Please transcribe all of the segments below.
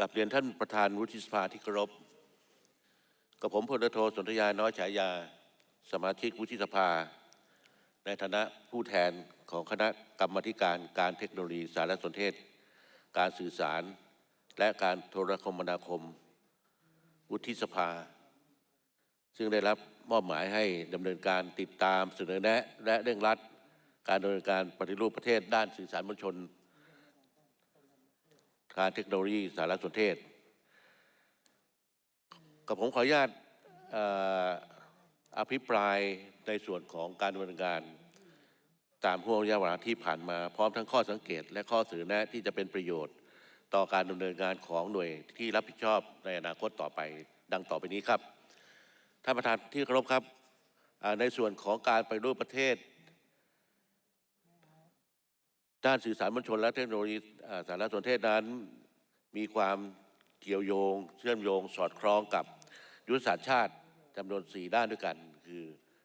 กับเรียนท่านประธานวุฒิสภาที่เคารพ กับผมพลโทสนธยาน้อยฉายา สมาชิกวุฒิสภา ในฐานะผู้แทนของคณะกรรมธิการการเทคโนโลยีสารสนเทศ การสื่อสาร และการโทรคมนาคม วุฒิสภา ซึ่งได้รับมอบหมายให้ดำเนินการติดตามเสนอแนะและเร่งรัด การดำเนินการปฏิรูปประเทศด้านสื่อสารมวลชน การเทคโนโลยีสารสนเทศ กับผมขออนุญาตอภิปรายในส่วนของการดำเนินการ ตามห่วงระยะเวลาที่ผ่านมาพร้อมทั้งข้อสังเกต และข้อเสนอแนะที่จะเป็นประโยชน์ ต่อการดำเนินงานของหน่วยที่รับผิดชอบในอนาคตต่อไปดังต่อไปนี้ครับท่านประธานที่เคารพครับในส่วนของการไปรูปประเทศ ด้านสื่อสารมวลชนและเทคโนโลยีสารสนเทศนั้น มีความเกี่ยวโยง เชื่อมโยง สอดคล้องกับยุทธศาสตร์ชาติจำนวน4ด้านด้วยกัน คือ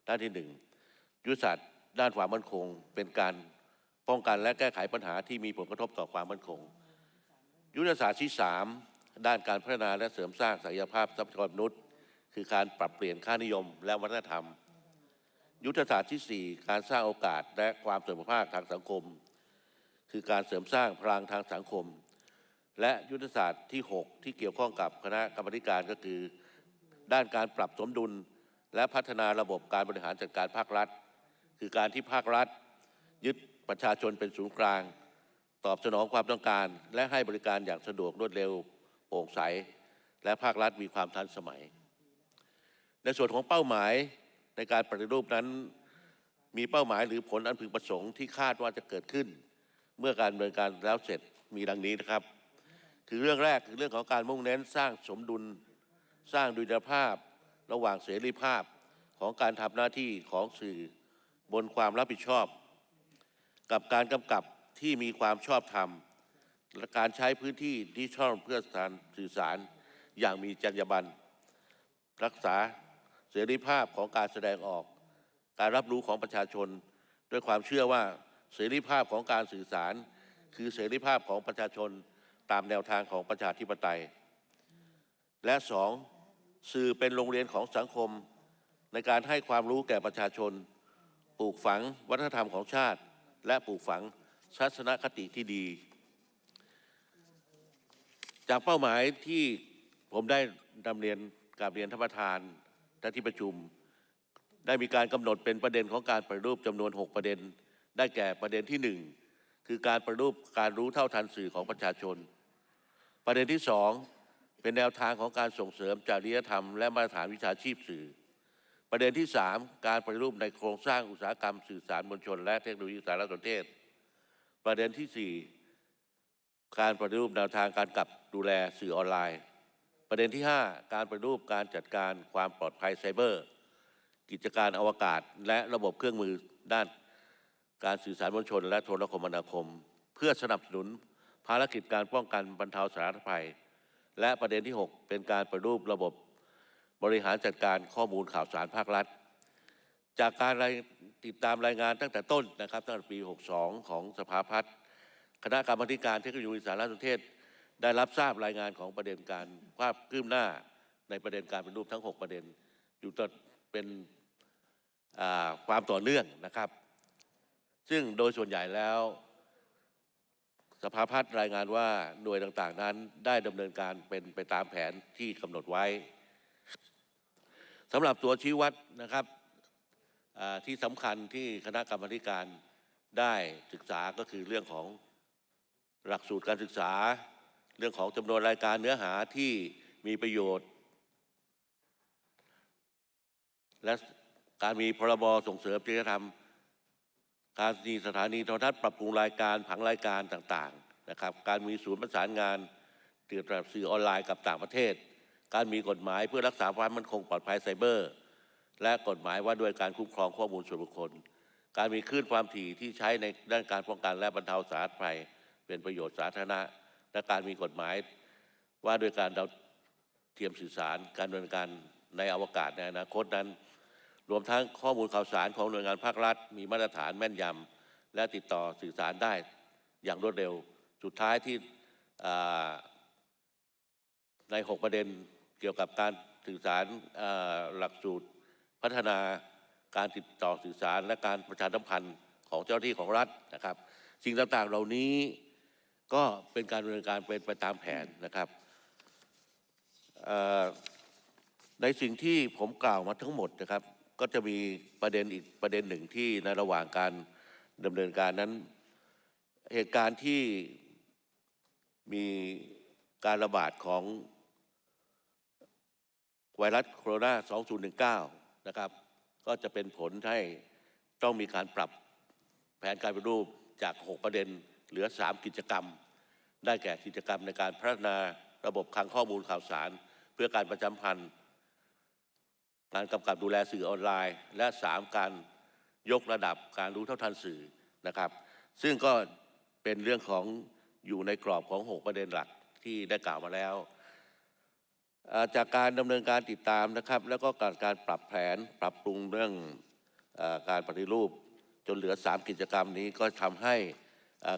ด้านที่1ยุทธศาสตร์ด้านความมั่นคง เป็นการป้องกันและแก้ไขปัญหาที่มีผลกระทบต่อความมั่นคง ยุทธศาสตร์ที่3ด้านการพัฒนาและเสริมสร้างศักยภาพทรัพยากรมนุษย์ คือการปรับเปลี่ยนค่านิยม และวัฒนธรรม ยุทธศาสตร์ที่ 4 การสร้างโอกาสและความเสมอภาคทางสังคม คือการเสริมสร้างพลังทางสังคม และยุทธศาสตร์ที่ 6 ที่เกี่ยวข้องกับคณะกรรมการก็คือ ด้านการปรับสมดุล และพัฒนาระบบการบริหารจัดการภาครัฐ คือการที่ภาครัฐ ยึดประชาชนเป็นศูนย์กลาง ตอบสนองความต้องการ และให้บริการอย่างสะดวกรวดเร็วโปร่งใส และภาครัฐมีความทันสมัย ในส่วนของเป้าหมายในการปฏิรูปนั้น มีเป้าหมายหรือผลอันพึงประสงค์ที่คาดว่าจะเกิดขึ้น เมื่อการดำเนินการแล้วเสร็จมีดังนี้นะครับ คือเรื่องแรกคือเรื่องของการมุ่งเน้นสร้างสมดุล สร้างดุลยภาพ ระหว่างเสรีภาพของการทำหน้าที่ของสื่อบนความรับผิดชอบ กับการกำกับที่มีความชอบธรรมและการใช้พื้นที่ที่ชอบเพื่อการสื่อสารอย่างมีจรรยาบรรณรักษาเสรีภาพของการแสดงออก การรับรู้ของประชาชน ด้วยความเชื่อว่า เสรีภาพของการสื่อสาร คือเสรีภาพของประชาชนตามแนวทางของประชาธิปไตย และสองสื่อเป็นโรงเรียนของสังคม ในการให้ความรู้แก่ประชาชน ปลูกฝังวัฒนธรรมของชาติ และปลูกฝังทัศนคติที่ดี จากเป้าหมายที่ผมได้นำเรียนกาบเรียนท่านประธานและที่ประชุม ได้มีการกำหนดเป็นประเด็นของการปฏิรูปจำนวน 6 ประเด็น ได้แก่ประเด็นที่1คือการปฏิรูปการรู้เท่าทันสื่อของประชาชน ประเด็นที่2เป็นแนวทางของการส่งเสริมจริยธรรมและมาตรฐานวิชาชีพสื่อ ประเด็นที่3การปฏิรูปในโครงสร้างอุตสาหกรรมสื่อสารมวลชน และเทคโนโลยีสารสนเทศ ประเด็นที่4การปฏิรูปแนวทางการกับดูแลสื่อออนไลน์ ประเด็นที่ 5 การปฏิรูปการจัดการความปลอดภัยไซเบอร์ กิจการอวกาศ และระบบเครื่องมือด้าน การสื่อสารมวลชน และโทรคมนาคม เพื่อสนับสนุนภารกิจการป้องกันบรรเทาสาธารณภัย และประเด็นที่ 6 เป็นการปฏิรูประบบบริหารจัดการข้อมูลข่าวสารภาครัฐ จากการติดตามรายงานตั้งแต่ต้นนะครับตั้งแต่ปี 62 ของสภาพัฒน์คณะกรรมาธิการเทคโนโลยีสารสนเทศ ได้รับทราบรายงานของประเด็นการความคืบหน้าในประเด็นการเป็นรูปทั้ง 6 ประเด็น อยู่ต่อเป็นความต่อเนื่องนะครับ ซึ่งโดยส่วนใหญ่แล้ว สภาพัฒน์รายงานว่าหน่วยต่างๆนั้นได้ดำเนินการเป็นไปตามแผนที่กำหนดไว้สำหรับตัวชี้วัดนะครับที่สำคัญที่คณะกรรมการได้ศึกษาก็คือเรื่องของหลักสูตรการศึกษา เรื่องของจำนวนรายการเนื้อหาที่มีประโยชน์ และการมีพรบส่งเสริมจริยธรรม การมีสถานีโทรทัศน์ปรับปรุงรายการผังรายการต่างๆนะครับ การมีศูนย์ประสานงานเกี่ยวกับสื่อออนไลน์กับต่างประเทศ การมีกฎหมายเพื่อรักษาความมั่นคงปลอดภัยไซเบอร์ และกฎหมายว่าด้วยการคุ้มครองข้อมูลส่วนบุคคล การมีคลื่นความถี่ที่ใช้ในด้านการป้องกันและบรรเทาสาธารณภัย เป็นประโยชน์สาธารณะ และการมีกฎหมาย ว่าด้วยการดาวเทียมสื่อสาร การดำเนินการในอวกาศในอนาคตนั้น รวมทั้งข้อมูลข่าวสารของหน่วยงานภาครัฐ มีมาตรฐานแม่นยำและติดต่อสื่อสารได้อย่างรวดเร็ว สุดท้ายที่ใน 6 ประเด็นเกี่ยวกับการสื่อสารหลักสูตร พัฒนาการติดต่อสื่อสารและการประชาสัมพันธ์ของเจ้าหน้าที่ของรัฐนะครับ สิ่งต่างๆเหล่านี้ก็เป็นการดำเนินการเป็นไปตามแผนนะครับในสิ่งที่ผมกล่าวมาทั้งหมดนะครับ ก็จะมีประเด็นอีกประเด็นหนึ่งที่ในระหว่างการดำเนินการนั้น เหตุการณ์ที่มีการระบาดของไวรัสโคโรนา 2019 นะครับ ก็จะเป็นผลให้ต้องมีการปรับแผนการปฏิรูปจาก 6 ประเด็นเหลือ 3 กิจกรรม ได้แก่กิจกรรมในการพัฒนาระบบคลังข้อมูลข่าวสาร เพื่อการประจำพันธ์ การกำกับดูแลสื่อออนไลน์ และ 3 การยกระดับการรู้เท่าทันสื่อนะครับ ซึ่งก็เป็นเรื่องของอยู่ในกรอบของ 6 ประเด็นหลักที่ได้กล่าวมาแล้ว จากการดำเนินการติดตามนะครับ แล้วก็การการปรับแผนปรับปรุงเรื่องอการปฏิรูป จนเหลือ 3 กิจกรรมนี้ก็ทำให้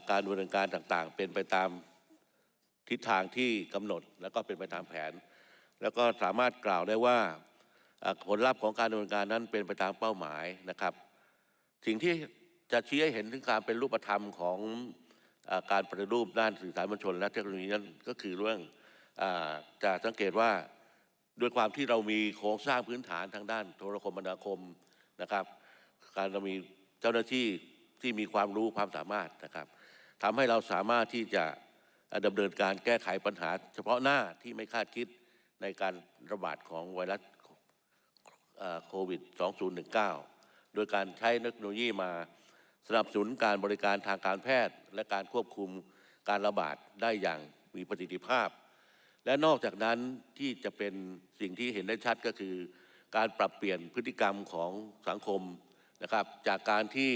การดำเนินการต่างๆ เป็นไปตามทิศทางที่กำหนด แล้วก็เป็นไปตามแผน แล้วก็สามารถกล่าวได้ว่า ผลลัพธ์ของการดำเนินการนั้นเป็นไปตามเป้าหมายนะครับ สิ่งที่จะชี้ให้เห็นถึงการเป็นรูปธรรมของอการปฏิรูปด้านสื่อสารมวลชน และเทคโนโลยีนั้นก็คือเรื่องอจะสังเกตว่าด้วยความที่เรามีโครงสร้างพื้นฐานทางด้านโทรคมนาคมนะครับ การเรามีเจ้าหน้าที่ที่มีความรู้ความสามารถนะครับทำให้เราสามารถที่จะดำเนินการแก้ไขปัญหา เฉพาะหน้าที่ไม่คาดคิดในการระบาดของไวรัส โควิด 2019 โดยการใช้เทคโนโลยีมาสนับสนุนการบริการทางการแพทย์ และการควบคุมการระบาดได้อย่างมีประสิทธิภาพ และนอกจากนั้นที่จะเป็นสิ่งที่เห็นได้ชัดก็คือ การปรับเปลี่ยนพฤติกรรมของสังคมนะครับ จากการที่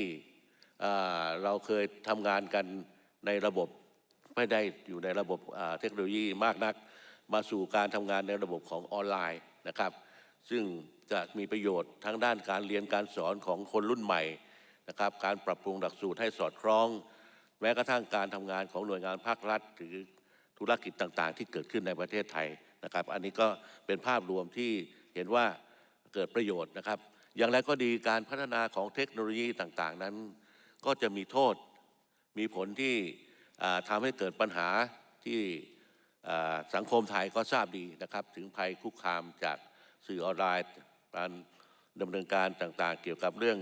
เราเคยทำงานกันในระบบไม่ได้อยู่ในระบบเทคโนโลยีมากนัก มาสู่การทำงานในระบบของออนไลน์นะครับ ซึ่งจะมีประโยชน์ทั้งด้านการเรียนการสอนของคนรุ่นใหม่นะครับ การปรับปรุงหลักสูตรให้สอดคล้อง แม้กระทั่งการทำงานของหน่วยงานภาครัฐ หรือธุรกิจต่างๆ ที่เกิดขึ้นในประเทศไทยนะครับ อันนี้ก็เป็นภาพรวมที่เห็นว่าเกิดประโยชน์นะครับ อย่างไรก็ดีการพัฒนาของเทคโนโลยีต่างๆ นั้น ก็จะมีโทษ มีผลที่อ่าทำให้เกิดปัญหาที่สังคมไทยก็ทราบดีนะครับ ถึงภัยคุกคามจาก สื่อออนไลน์การดำเนินการต่างๆ เกี่ยวกับเรื่อง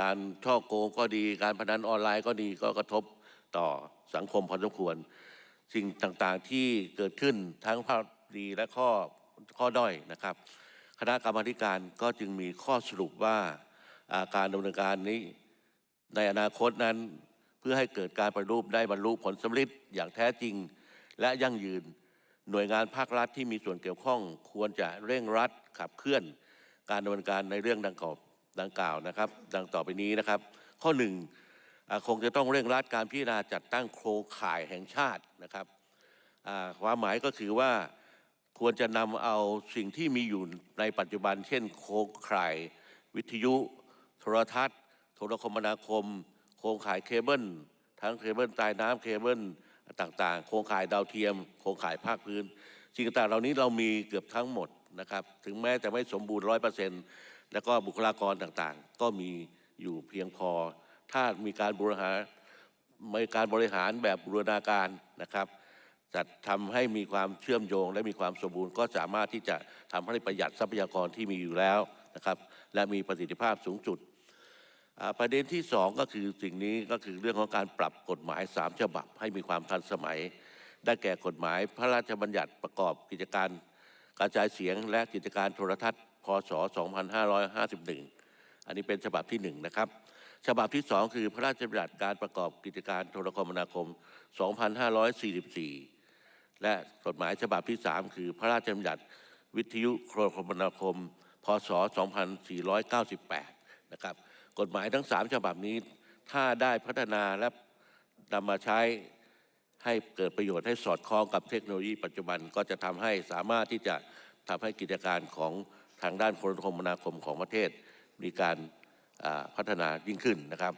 การช่อโกงก็ดี การพนันออนไลน์ก็ดีก็กระทบต่อสังคมพอสมควร สิ่งต่างๆที่เกิดขึ้นทั้งข้อดีและข้อข้อด้อยนะครับ คณะกรรมาธิการก็จึงมีข้อสรุปว่าาการดำเนินการนี้ ในอนาคตนั้นเพื่อให้เกิดการปฏิรูปได้บรรลุผลสำเร็จอย่างแท้จริงและยั่งยืน หน่วยงานภาครัฐที่มีส่วนเกี่ยวข้อง ควรจะเร่งรัด ขับเคลื่อนการดำเนินการในเรื่องดังกล่าวดังกล่าวนะครับ ดังต่อไปนี้นะครับ ข้อหนึ่งคงจะต้องเร่งรัดการพิจารณาจัดตั้งโครงข่ายแห่งชาตินะครับความหมายก็คือว่าควรจะนำเอาสิ่งที่มีอยู่ในปัจจุบัน เช่น โครงข่ายวิทยุ โทรทัศน์ โทรคมนาคม โครงข่ายเคเบิลทั้งเคเบิลใต้น้ำเคเบิลต่างๆ โครงข่ายดาวเทียม โครงข่ายภาคพื้น สิ่งต่างเหล่านี้เรามีเกือบทั้งหมด นะครับถึงแม้จะไม่สมบูรณ์ร้อยเปอร์เซ็นต์แล้วก็บุคลากรต่างๆ ก็มีอยู่เพียงพอ ถ้ามีการบริหารมีการบริหารแบบบูรณาการนะครับจะทำให้มีความเชื่อมโยง และมีความสมบูรณ์ก็สามารถที่จะทำให้ประหยัดทรัพยากรที่มีอยู่แล้วนะครับ และมีประสิทธิภาพสูงสุดประเด็นที่สองก็คือสิ่งนี้ก็คือเรื่องของการปรับกฎหมายสามฉบับให้มีความทันสมัย ได้แก่กฎหมายพระราชบัญญัติประกอบกิจการ กระจายเสียงและกิจการโทรทัศน์ พศ 2551 อันนี้เป็นฉบับที่หนึ่งนะครับ ฉบับที่สองคือพระราชบัญญัติการประกอบกิจการโทรคมนาคม 2544 และกฎหมายฉบับที่ 3 คือพระราชบัญญัติวิทยุโทรคมนาคม พศ 2498 นะครับ กฎหมายทั้ง 3 ฉบับนี้ถ้าได้พัฒนาและนำมาใช้ให้เกิดประโยชน์ให้สอดคล้องกับเทคโนโลยีปัจจุบันก็จะทำให้สามารถที่จะ ทำให้กิจการของทางด้านโทคมนาคมของประเทศมีการพัฒนายิ่งขึ้นนะครับ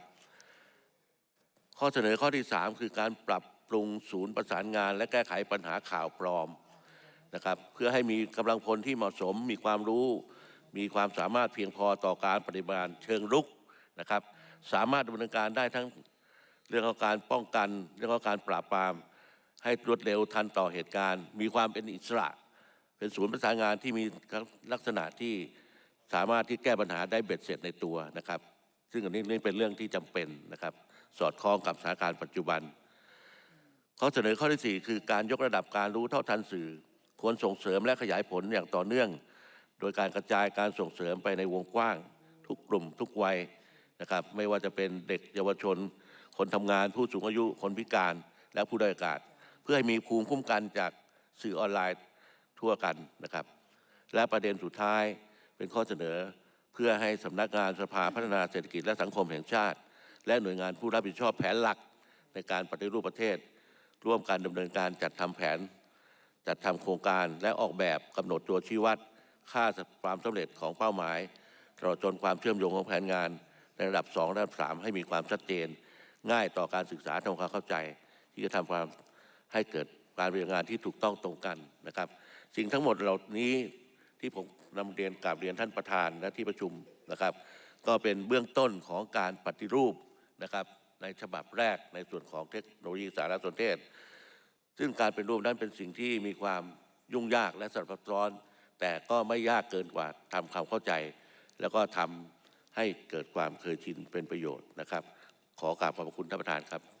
ข้อเสนอข้อที่ 3 คือการปรับปรุงศูนย์ประสานงาน และแก้ไขปัญหาข่าวปลอมนะครับเพื่อให้มีกำลังพลที่เหมาะสม มีความรู้ มีความสามารถเพียงพอต่อการปฏิบัติเชิงรุกนะครับ สามารถดำเนินการได้ทั้งเรื่องของการป้องกัน เรื่องของการปราบปราม ให้รวดเร็วทันต่อเหตุการณ์ มีความเป็นอิสระ เป็นศูนย์ประสานงานที่มีลักษณะที่สามารถที่แก้ปัญหาได้เบ็ดเสร็จในตัวนะครับ ซึ่งอันนี้นี่เป็นเรื่องที่จำเป็นนะครับ สอดคล้องกับสถานการณ์ปัจจุบัน ข้อเสนอข้อที่ 4 คือการยกระดับการรู้เท่าทันสื่อ ควรส่งเสริมและขยายผลอย่างต่อเนื่อง โดยการกระจายการส่งเสริมไปในวงกว้าง ทุกกลุ่ม ทุกวัยนะครับ ไม่ว่าจะเป็นเด็กเยาวชน คนทำงานผู้สูงอายุคนพิการและผู้ด้อยโอกาส เพื่อให้มีภูมิคุ้มกันจากสื่อออนไลน์ ทั่วกันนะครับ และประเด็นสุดท้ายเป็นข้อเสนอเพื่อให้สำนักงานสภาพัฒนาเศรษฐกิจและสังคมแห่งชาติ และหน่วยงานผู้รับผิดชอบแผนหลักในการปฏิรูปประเทศ ร่วมการดำเนินการจัดทำแผน จัดทำโครงการและออกแบบกำหนดตัวชี้วัด ค่าความสำเร็จของเป้าหมายตลอดจนความเชื่อมโยงของแผนงาน ในระดับ 2 ระดับ 3 ให้มีความชัดเจน ง่ายต่อการศึกษาทำความเข้าใจ ที่จะทำความให้เกิดการปฏิบัติงานที่ถูกต้องตรงกันนะครับ สิ่งทั้งหมดเหล่านี้ที่ผมนำเรียนกราบเรียนท่านประธานและที่ประชุมนะครับ ก็เป็นเบื้องต้นของการปฏิรูปนะครับในฉบับแรกในส่วนของเทคโนโลยีสารสนเทศ ซึ่งการเป็นรูปนั้นเป็นสิ่งที่มีความยุ่งยากและซับซ้อน แต่ก็ไม่ยากเกินกว่าทำความเข้าใจ แล้วก็ทำให้เกิดความเคยชินเป็นประโยชน์นะครับ ขอกราบขอบพระคุณท่านประธานครับ